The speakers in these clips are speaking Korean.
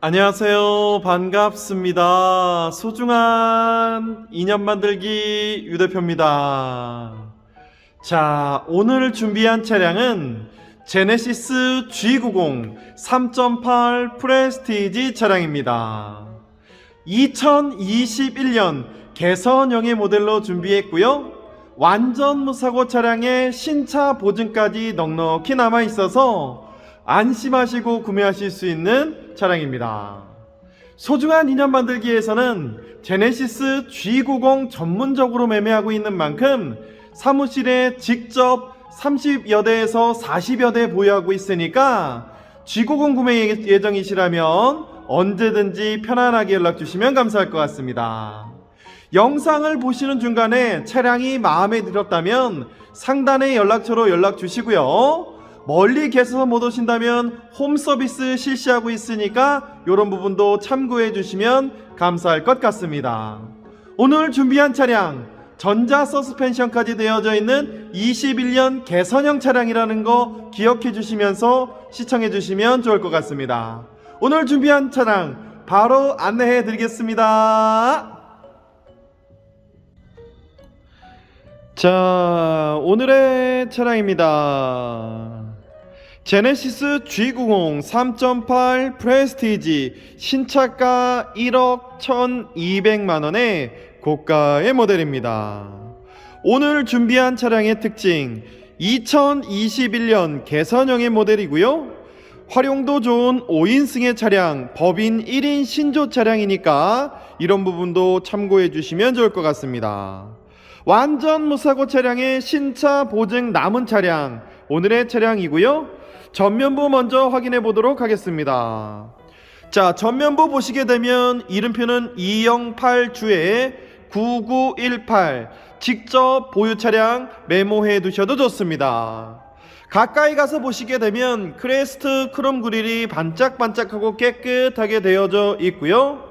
안녕하세요. 반갑습니다. 소중한 인연 만들기 유 대표입니다. 자, 오늘 준비한 차량은 제네시스 G90 3.8 프레스티지 차량입니다. 2021년 개선형의 모델로 준비했고요. 완전 무사고 차량의 신차 보증까지 넉넉히 남아 있어서 안심하시고 구매하실 수 있는 차량입니다. 소중한 인연 만들기에서는 제네시스 G90 전문적으로 매매하고 있는 만큼 사무실에 직접 30여 대에서 40여 대 보유하고 있으니까 G90 구매 예정이시라면 언제든지 편안하게 연락 주시면 감사할 것 같습니다. 영상을 보시는 중간에 차량이 마음에 들었다면 상단의 연락처로 연락 주시고요. 멀리 계셔서 못 오신다면 홈 서비스 실시하고 있으니까 이런 부분도 참고해 주시면 감사할 것 같습니다. 오늘 준비한 차량 전자 서스펜션까지 되어져 있는 21년 개선형 차량이라는 거 기억해 주시면서 시청해 주시면 좋을 것 같습니다. 오늘 준비한 차량 바로 안내해 드리겠습니다. 자, 오늘의 차량입니다. 제네시스 G90 3.8 프레스티지 신차가 1억 1200만원의 고가의 모델입니다. 오늘 준비한 차량의 특징 2021년 개선형의 모델이고요. 활용도 좋은 5인승의 차량, 법인 1인 신조 차량이니까 이런 부분도 참고해 주시면 좋을 것 같습니다. 완전 무사고 차량의 신차 보증 남은 차량, 오늘의 차량이고요. 전면부 먼저 확인해 보도록 하겠습니다. 자, 전면부 보시게 되면 이름표는 208주에 9918 직접 보유 차량 메모해 두셔도 좋습니다. 가까이 가서 보시게 되면 크레스트 크롬 그릴이 반짝반짝하고 깨끗하게 되어져 있고요.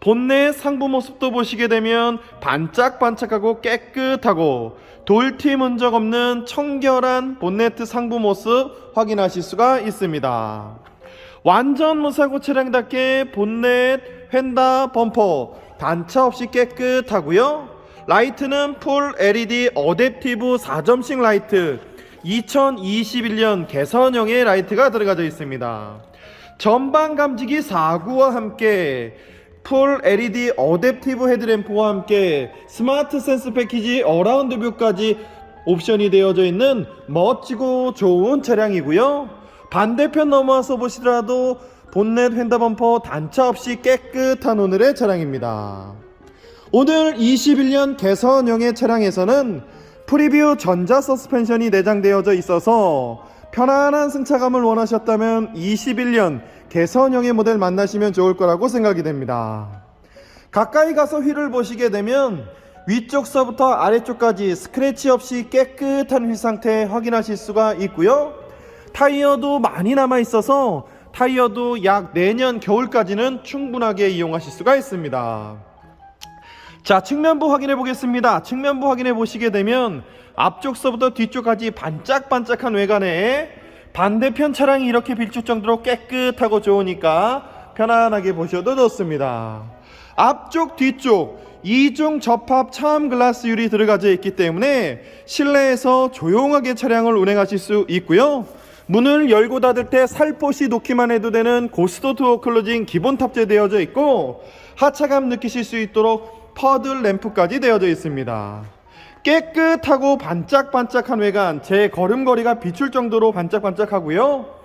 본넷 상부 모습도 보시게 되면 반짝반짝하고 깨끗하고 돌팀 흔적 없는 청결한 본네트 상부 모습 확인하실 수가 있습니다. 완전 무사고 차량답게 본넷, 휀다, 범퍼 단차 없이 깨끗하고요. 라이트는 풀 LED 어댑티브 4점식 라이트 2021년 개선형의 라이트가 들어가져 있습니다. 전방 감지기 4구와 함께 풀 LED 어댑티브 헤드램프와 함께 스마트 센스 패키지 어라운드 뷰까지 옵션이 되어져 있는 멋지고 좋은 차량이고요. 반대편 넘어와서 보시더라도 본넷 휀다 범퍼 단차 없이 깨끗한 오늘의 차량입니다. 오늘 21년 개선형의 차량에서는 프리뷰 전자 서스펜션이 내장되어져 있어서 편안한 승차감을 원하셨다면 21년 개선형의 모델 만나시면 좋을 거라고 생각이 됩니다. 가까이 가서 휠을 보시게 되면 위쪽서부터 아래쪽까지 스크래치 없이 깨끗한 휠 상태 확인하실 수가 있고요. 타이어도 많이 남아 있어서 타이어도 약 내년 겨울까지는 충분하게 이용하실 수가 있습니다. 자, 측면부 확인해 보겠습니다. 측면부 확인해 보시게 되면 앞쪽서부터 뒤쪽까지 반짝반짝한 외관에 반대편 차량이 이렇게 비출 정도로 깨끗하고 좋으니까 편안하게 보셔도 좋습니다. 앞쪽, 뒤쪽 이중 접합 차암 글라스 유리 들어가져 있기 때문에 실내에서 조용하게 차량을 운행하실 수 있고요. 문을 열고 닫을 때 살포시 놓기만 해도 되는 고스트 투어 클로징 기본 탑재되어져 있고 하차감 느끼실 수 있도록 퍼들 램프까지 되어져 있습니다. 깨끗하고 반짝반짝한 외관, 제 걸음걸이가 비출 정도로 반짝반짝하고요.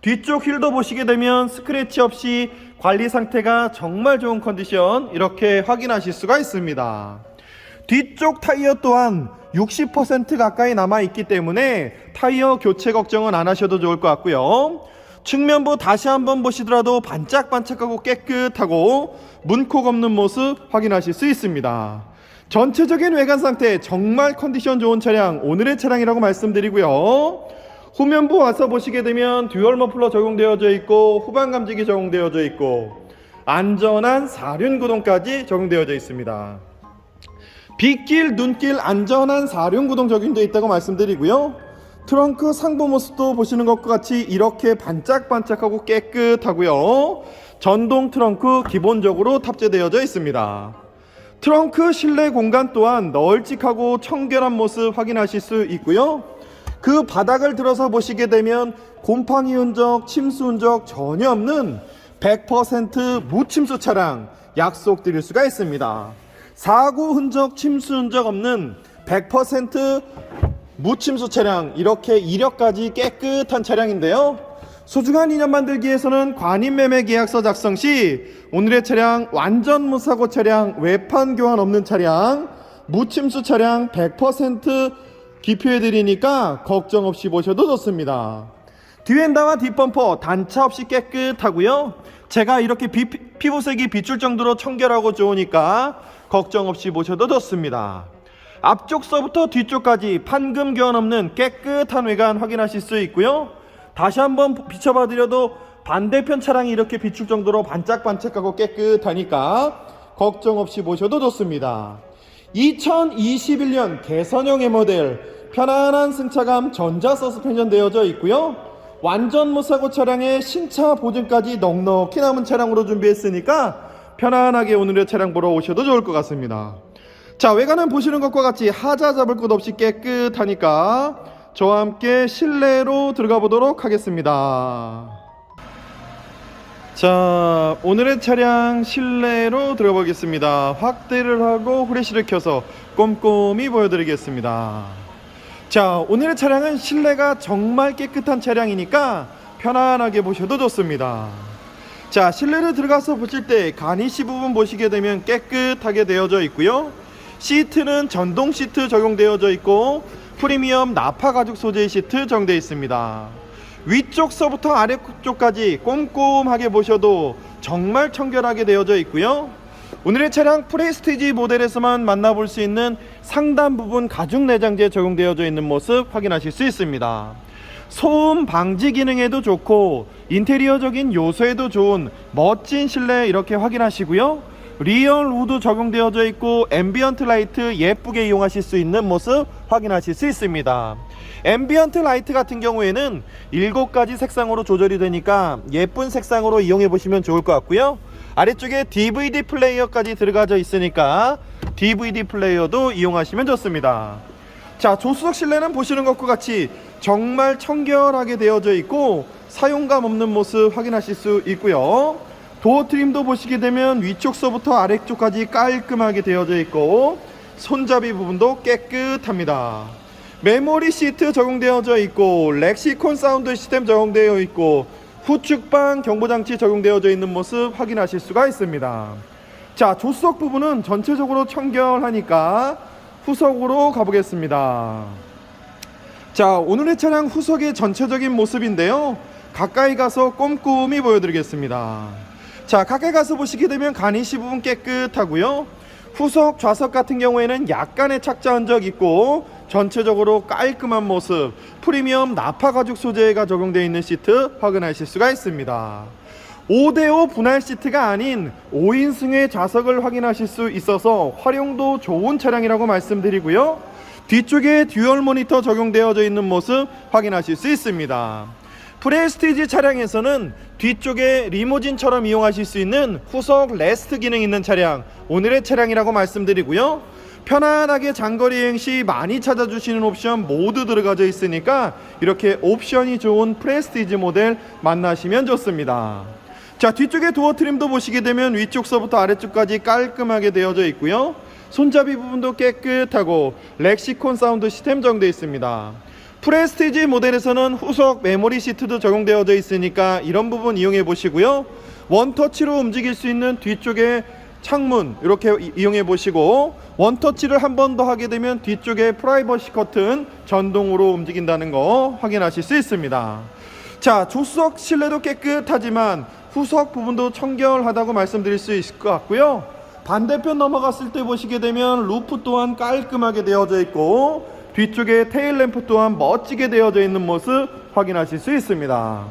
뒤쪽 휠도 보시게 되면 스크래치 없이 관리 상태가 정말 좋은 컨디션 이렇게 확인하실 수가 있습니다. 뒤쪽 타이어 또한 60% 가까이 남아 있기 때문에 타이어 교체 걱정은 안 하셔도 좋을 것 같고요. 측면부 다시 한번 보시더라도 반짝반짝하고 깨끗하고 문콕 없는 모습 확인하실 수 있습니다. 전체적인 외관 상태 정말 컨디션 좋은 차량 오늘의 차량이라고 말씀드리고요. 후면부 와서 보시게 되면 듀얼 머플러 적용되어져 있고 후방 감지기 적용되어져 있고 안전한 사륜 구동까지 적용되어져 있습니다. 빗길, 눈길 안전한 사륜 구동 적용되어 있다고 말씀드리고요. 트렁크 상부 모습도 보시는 것과 같이 이렇게 반짝반짝하고 깨끗하고요. 전동 트렁크 기본적으로 탑재되어져 있습니다. 트렁크 실내 공간 또한 널찍하고 청결한 모습 확인하실 수 있고요. 그 바닥을 들어서 보시게 되면 곰팡이 흔적, 침수 흔적 전혀 없는 100% 무침수 차량 약속드릴 수가 있습니다. 사고 흔적, 침수 흔적 없는 100% 무침수 차량 이렇게 이력까지 깨끗한 차량인데요. 소중한 인연 만들기에서는 관임 매매 계약서 작성 시 오늘의 차량 완전 무사고 차량 외판 교환 없는 차량 무침수 차량 100% 기표해 드리니까 걱정 없이 보셔도 좋습니다. 뒤엔다와 뒷범퍼 단차 없이 깨끗하고요. 제가 이렇게 비- 피부색이 비출 정도로 청결하고 좋으니까 걱정 없이 보셔도 좋습니다. 앞쪽서부터 뒤쪽까지 판금 교환 없는 깨끗한 외관 확인하실 수 있고요. 다시 한번 비춰봐 드려도 반대편 차량이 이렇게 비출 정도로 반짝반짝하고 깨끗하니까 걱정 없이 보셔도 좋습니다. 2021년 개선형의 모델 편안한 승차감 전자 서스펜션 되어져 있고요. 완전 무사고 차량의 신차 보증까지 넉넉히 남은 차량으로 준비했으니까 편안하게 오늘의 차량 보러 오셔도 좋을 것 같습니다. 자 외관은 보시는 것과 같이 하자 잡을 것 없이 깨끗하니까 저와 함께 실내로 들어가 보도록 하겠습니다. 자 오늘의 차량 실내로 들어가 보겠습니다. 확대를 하고 후레쉬를 켜서 꼼꼼히 보여드리겠습니다. 자 오늘의 차량은 실내가 정말 깨끗한 차량이니까 편안하게 보셔도 좋습니다. 자 실내를 들어가서 보실 때 가니시 부분 보시게 되면 깨끗하게 되어져 있고요. 시트는 전동 시트 적용되어져 있고 프리미엄 나파 가죽 소재의 시트 적용되어 있습니다. 위쪽서부터 아래쪽까지 꼼꼼하게 보셔도 정말 청결하게 되어져 있고요. 오늘의 차량 프레스티지 모델에서만 만나볼 수 있는 상단 부분 가죽 내장재 적용되어져 있는 모습 확인하실 수 있습니다. 소음 방지 기능에도 좋고 인테리어적인 요소에도 좋은 멋진 실내 이렇게 확인하시고요. 리얼 우드 적용되어져 있고 앰비언트 라이트 예쁘게 이용하실 수 있는 모습 확인하실 수 있습니다. 앰비언트 라이트 같은 경우에는 7가지 색상으로 조절이 되니까 예쁜 색상으로 이용해 보시면 좋을 것 같고요. 아래쪽에 DVD 플레이어까지 들어가져 있으니까 DVD 플레이어도 이용하시면 좋습니다. 자, 조수석 실내는 보시는 것과 같이 정말 청결하게 되어져 있고 사용감 없는 모습 확인하실 수 있고요. 도어 트림도 보시게 되면 위쪽서부터 아래쪽까지 깔끔하게 되어져 있고 손잡이 부분도 깨끗합니다. 메모리 시트 적용되어져 있고 렉시콘 사운드 시스템 적용되어 있고 후측방 경보장치 적용되어져 있는 모습 확인하실 수가 있습니다. 자, 조수석 부분은 전체적으로 청결하니까 후석으로 가보겠습니다. 자, 오늘의 차량 후석의 전체적인 모습인데요. 가까이 가서 꼼꼼히 보여드리겠습니다. 자, 가까이 가서 보시게 되면 가니시 부분 깨끗하고요. 후석 좌석 같은 경우에는 약간의 착자 흔적 있고 전체적으로 깔끔한 모습 프리미엄 나파 가죽 소재가 적용되어 있는 시트 확인하실 수가 있습니다. 5대5 분할 시트가 아닌 5인승의 좌석을 확인하실 수 있어서 활용도 좋은 차량이라고 말씀드리고요. 뒤쪽에 듀얼 모니터 적용되어져 있는 모습 확인하실 수 있습니다. 프레스티지 차량에서는 뒤쪽에 리모진처럼 이용하실 수 있는 후석 레스트 기능 있는 차량 오늘의 차량이라고 말씀드리고요. 편안하게 장거리 여행 시 많이 찾아주시는 옵션 모두 들어가져 있으니까 이렇게 옵션이 좋은 프레스티지 모델 만나시면 좋습니다. 자 뒤쪽에 도어 트림도 보시게 되면 위쪽서부터 아래쪽까지 깔끔하게 되어져 있고요. 손잡이 부분도 깨끗하고 렉시콘 사운드 시스템 적용되어 있습니다. 프레스티지 모델에서는 후속 메모리 시트도 적용되어져 있으니까 이런 부분 이용해 보시고요. 원터치로 움직일 수 있는 뒤쪽에 창문 이렇게 이- 이용해 보시고 원터치를 한 번 더 하게 되면 뒤쪽에 프라이버시 커튼 전동으로 움직인다는 거 확인하실 수 있습니다. 자, 조수석 실내도 깨끗하지만 후석 부분도 청결하다고 말씀드릴 수 있을 것 같고요. 반대편 넘어갔을 때 보시게 되면 루프 또한 깔끔하게 되어져 있고 뒤쪽에 테일 램프 또한 멋지게 되어져 있는 모습 확인하실 수 있습니다.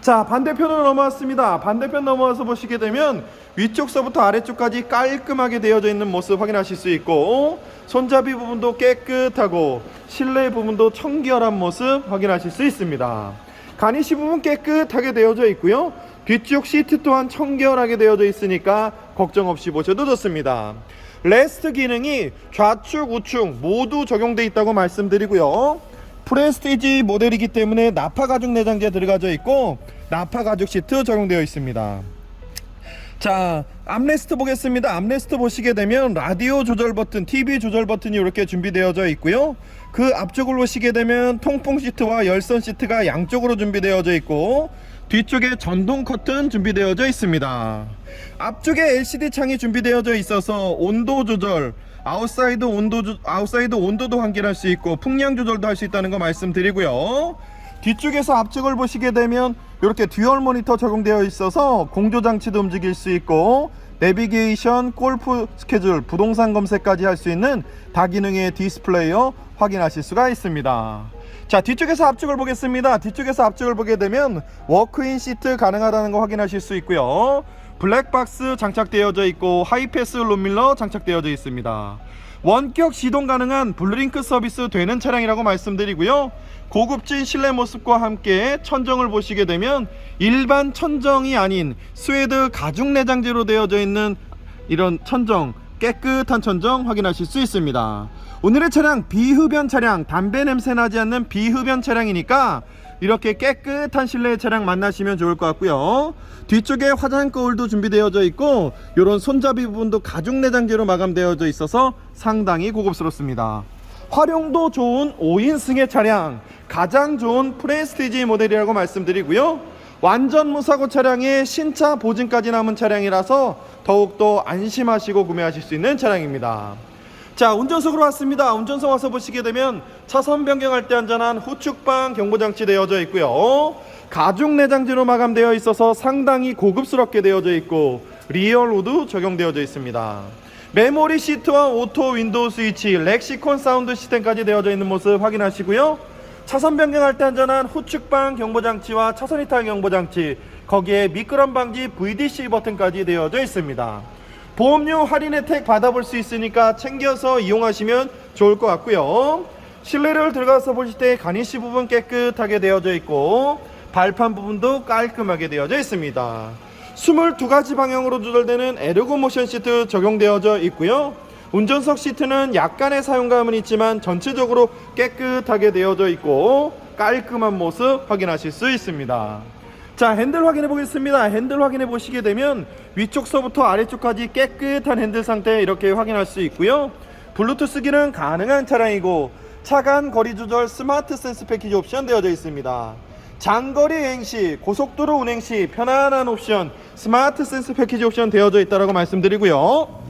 자 반대편으로 넘어왔습니다. 반대편 넘어와서 보시게 되면 위쪽서부터 아래쪽까지 깔끔하게 되어져 있는 모습 확인하실 수 있고 손잡이 부분도 깨끗하고 실내 부분도 청결한 모습 확인하실 수 있습니다. 가니시 부분 깨끗하게 되어져 있고요. 뒤쪽 시트 또한 청결하게 되어져 있으니까 걱정 없이 보셔도 좋습니다. 레스트 기능이 좌측 우측 모두 적용돼 있다고 말씀드리고요. 프레스티지 모델이기 때문에 나파 가죽 내장재 들어가져 있고 나파 가죽 시트 적용되어 있습니다. 자, 암레스트 보겠습니다. 암레스트 보시게 되면 라디오 조절 버튼, TV 조절 버튼이 이렇게 준비되어져 있고요. 그 앞쪽을 보시게 되면 통풍 시트와 열선 시트가 양쪽으로 준비되어져 있고 뒤쪽에 전동 커튼 준비되어져 있습니다. 앞쪽에 LCD 창이 준비되어져 있어서 온도 조절, 아웃사이드 온도 조- 아웃사이드 온도도 환기할 수 있고 풍량 조절도 할 수 있다는 거 말씀드리고요. 뒤쪽에서 앞쪽을 보시게 되면 이렇게 듀얼 모니터 적용되어 있어서 공조 장치도 움직일 수 있고 내비게이션, 골프 스케줄, 부동산 검색까지 할 수 있는 다기능의 디스플레이어 확인하실 수가 있습니다. 자 뒤쪽에서 앞쪽을 보겠습니다. 뒤쪽에서 앞쪽을 보게 되면 워크인 시트 가능하다는 거 확인하실 수 있고요. 블랙박스 장착되어져 있고 하이패스 룸밀러 장착되어져 있습니다. 원격 시동 가능한 블링크 서비스 되는 차량이라고 말씀드리고요. 고급진 실내 모습과 함께 천정을 보시게 되면 일반 천정이 아닌 스웨드 가죽 내장재로 되어져 있는 이런 천정 깨끗한 천정 확인하실 수 있습니다. 오늘의 차량 비흡연 차량 담배 냄새 나지 않는 비흡연 차량이니까 이렇게 깨끗한 실내 차량 만나시면 좋을 것 같고요. 뒤쪽에 화장 거울도 준비되어져 있고 이런 손잡이 부분도 가죽 내장재로 마감되어져 있어서 상당히 고급스럽습니다. 활용도 좋은 5인승의 차량 가장 좋은 프레스티지 모델이라고 말씀드리고요. 완전 무사고 차량에 신차 보증까지 남은 차량이라서 더욱더 안심하시고 구매하실 수 있는 차량입니다. 자 운전석으로 왔습니다. 운전석 와서 보시게 되면 차선 변경할 때 안전한 후측방 경보장치 되어져 있고요. 가죽 내장재로 마감되어 있어서 상당히 고급스럽게 되어져 있고 리얼 우드 적용되어져 있습니다. 메모리 시트와 오토 윈도우 스위치, 렉시콘 사운드 시스템까지 되어져 있는 모습 확인하시고요. 차선 변경할 때 안전한 후측방 경보장치와 차선 이탈 경보장치, 거기에 미끄럼 방지 VDC 버튼까지 되어져 있습니다. 보험료 할인 혜택 받아볼 수 있으니까 챙겨서 이용하시면 좋을 것 같고요. 실내를 들어가서 보실 때 가니시 부분 깨끗하게 되어져 있고 발판 부분도 깔끔하게 되어져 있습니다. 22가지 방향으로 조절되는 에르고 모션 시트 적용되어져 있고요. 운전석 시트는 약간의 사용감은 있지만 전체적으로 깨끗하게 되어져 있고 깔끔한 모습 확인하실 수 있습니다. 자 핸들 확인해 보겠습니다. 핸들 확인해 보시게 되면 위쪽서부터 아래쪽까지 깨끗한 핸들 상태 이렇게 확인할 수 있고요. 블루투스 기능 가능한 차량이고 차간 거리 조절 스마트 센스 패키지 옵션 되어져 있습니다. 장거리 여행 시 고속도로 운행 시 편안한 옵션 스마트 센스 패키지 옵션 되어져 있다고 말씀드리고요.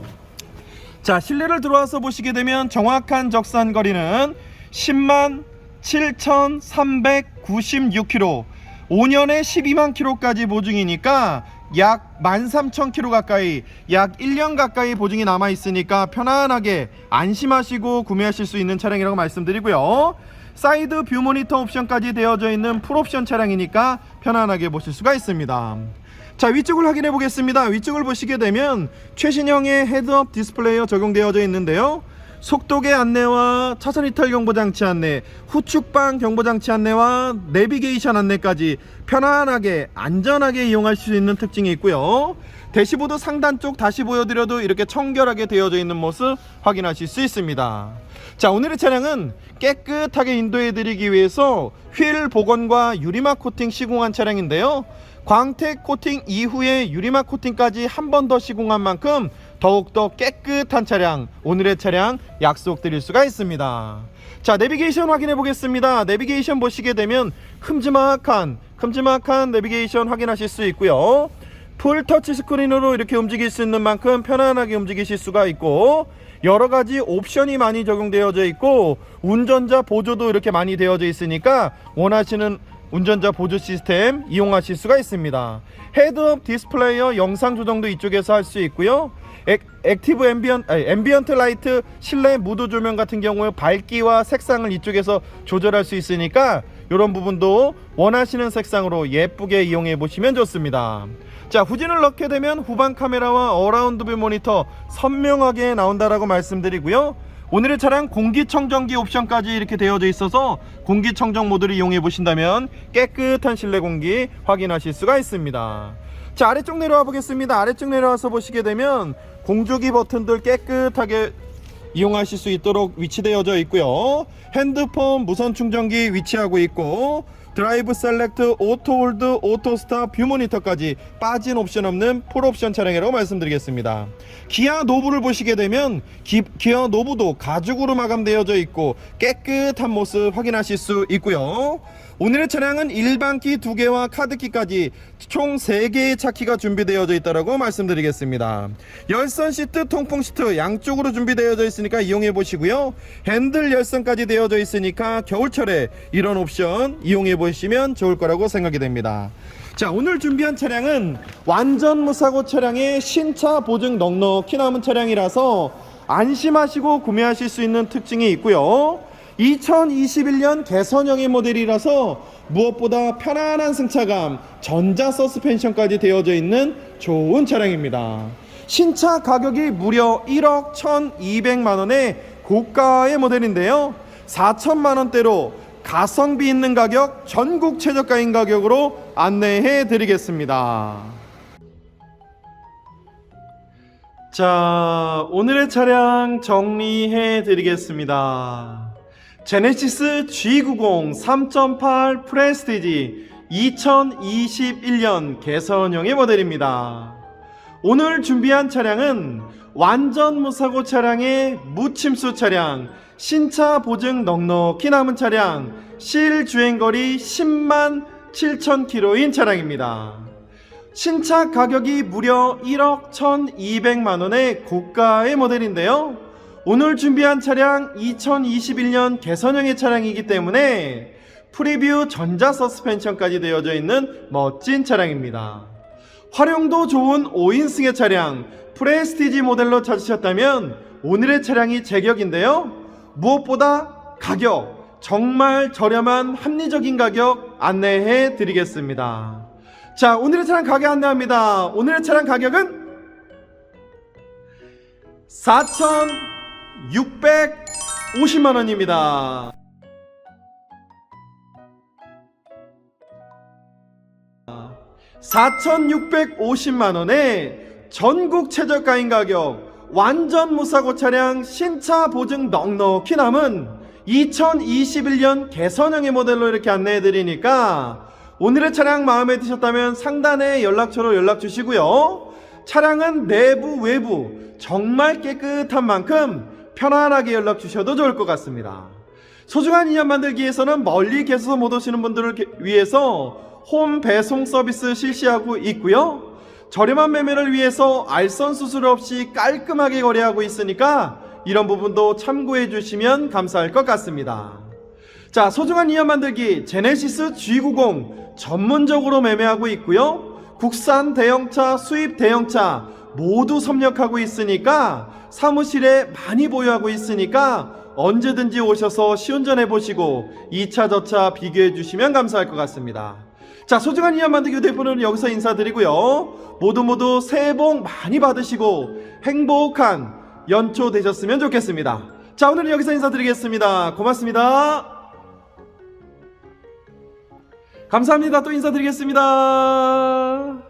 자 실내를 들어와서 보시게 되면 정확한 적산 거리는 10만 7,396km 5년에 12만 킬로까지 보증이니까 약 13,000km 가까이 약 1년 가까이 보증이 남아 있으니까 편안하게 안심하시고 구매하실 수 있는 차량이라고 말씀드리고요. 사이드 뷰 모니터 옵션까지 되어져 있는 풀옵션 차량이니까 편안하게 보실 수가 있습니다. 자 위쪽을 확인해 보겠습니다. 위쪽을 보시게 되면 최신형의 헤드업 디스플레이어 적용되어져 있는데요. 속도계 안내와 차선 이탈 경보 장치 안내, 후측방 경보 장치 안내와 내비게이션 안내까지 편안하게 안전하게 이용할 수 있는 특징이 있고요. 대시보드 상단 쪽 다시 보여드려도 이렇게 청결하게 되어져 있는 모습 확인하실 수 있습니다. 자 오늘의 차량은 깨끗하게 인도해드리기 위해서 휠 복원과 유리막 코팅 시공한 차량인데요. 광택 코팅 이후에 유리막 코팅까지 한 번 더 시공한 만큼 더욱더 깨끗한 차량 오늘의 차량 약속드릴 수가 있습니다. 자 내비게이션 확인해 보겠습니다. 내비게이션 보시게 되면 큼지막한 큼지막한 내비게이션 확인하실 수 있고요. 풀 터치 스크린으로 이렇게 움직일 수 있는 만큼 편안하게 움직이실 수가 있고 여러 가지 옵션이 많이 적용되어져 있고 운전자 보조도 이렇게 많이 되어져 있으니까 원하시는 운전자 보조 시스템 이용하실 수가 있습니다. 헤드업 디스플레이어 영상 조정도 이쪽에서 할 수 있고요. 액, 액티브 앰비언, 아니, 앰비언트 라이트 실내 무드 조명 같은 경우에 밝기와 색상을 이쪽에서 조절할 수 있으니까 이런 부분도 원하시는 색상으로 예쁘게 이용해 보시면 좋습니다. 자 후진을 넣게 되면 후방 카메라와 어라운드 뷰 모니터 선명하게 나온다라고 말씀드리고요. 오늘의 차량 공기청정기 옵션까지 이렇게 되어져 있어서 공기청정 모드를 이용해 보신다면 깨끗한 실내 공기 확인하실 수가 있습니다. 자 아래쪽 내려와 보겠습니다 아래쪽 내려와서 보시게 되면 공조기 버튼들 깨끗하게 이용하실 수 있도록 위치되어져 있고요 핸드폰 무선 충전기 위치하고 있고 드라이브 셀렉트 오토 홀드 오토 스탑 뷰 모니터까지 빠진 옵션 없는 풀 옵션 차량이라고 말씀드리겠습니다. 기아 노브를 보시게 되면 기, 기아 노브도 가죽으로 마감되어져 있고 깨끗한 모습 확인하실 수 있고요 오늘의 차량은 일반키 2개와 카드키까지 총 3개의 차키가 준비되어져 있다고 말씀드리겠습니다. 열선 시트, 통풍 시트 양쪽으로 준비되어져 있으니까 이용해 보시고요. 핸들 열선까지 되어져 있으니까 겨울철에 이런 옵션 이용해 보시면 좋을 거라고 생각이 됩니다. 자 오늘 준비한 차량은 완전 무사고 차량의 신차 보증 넉넉히 남은 차량이라서 안심하시고 구매하실 수 있는 특징이 있고요. 2021년 개선형의 모델이라서 무엇보다 편안한 승차감, 전자 서스펜션까지 되어져 있는 좋은 차량입니다. 신차 가격이 무려 1억 1,200만 원의 고가의 모델인데요. 4천만 원대로 가성비 있는 가격, 전국 최저가인 가격으로 안내해 드리겠습니다. 자, 오늘의 차량 정리해 드리겠습니다. 제네시스 G90 3.8 프레스티지 2021년 개선형의 모델입니다. 오늘 준비한 차량은 완전 무사고 차량의 무침수 차량, 신차 보증 넉넉히 남은 차량, 실 주행거리 10만 7천 킬로인 차량입니다. 신차 가격이 무려 1억 1,200만 원의 고가의 모델인데요. 오늘 준비한 차량 2021년 개선형의 차량이기 때문에 프리뷰 전자 서스펜션까지 되어져 있는 멋진 차량입니다. 활용도 좋은 5인승의 차량 프레스티지 모델로 찾으셨다면 오늘의 차량이 제격인데요. 무엇보다 가격 정말 저렴한 합리적인 가격 안내해 드리겠습니다. 자, 오늘의 차량 가격 안내합니다. 오늘의 차량 가격은 4,650만 원입니다. (4,650만 원에) 전국 최저가인 가격 완전 무사고 차량 신차 보증 넉넉히 남은 2021년 개선형의 모델로 이렇게 안내해 드리니까 오늘의 차량 마음에 드셨다면 상단에 연락처로 연락 주시고요. 차량은 내부 외부 정말 깨끗한 만큼 편안하게 연락 주셔도 좋을 것 같습니다. 소중한 인연 만들기에서는 멀리 계셔서 못 오시는 분들을 게- 위해서 홈 배송 서비스 실시하고 있고요. 저렴한 매매를 위해서 알선 수술 없이 깔끔하게 거래하고 있으니까 이런 부분도 참고해 주시면 감사할 것 같습니다. 자, 소중한 인연 만들기 제네시스 G90 전문적으로 매매하고 있고요. 국산 대형차, 수입 대형차 모두 섭렵하고 있으니까 사무실에 많이 보유하고 있으니까 언제든지 오셔서 시운전해 보시고 2차 저차 비교해 주시면 감사할 것 같습니다. 자, 소중한 인연 만들기 휴대폰은 여기서 인사드리고요. 모두 모두 새해 복 많이 받으시고 행복한 연초 되셨으면 좋겠습니다. 자, 오늘은 여기서 인사드리겠습니다. 고맙습니다. 감사합니다. 또 인사드리겠습니다.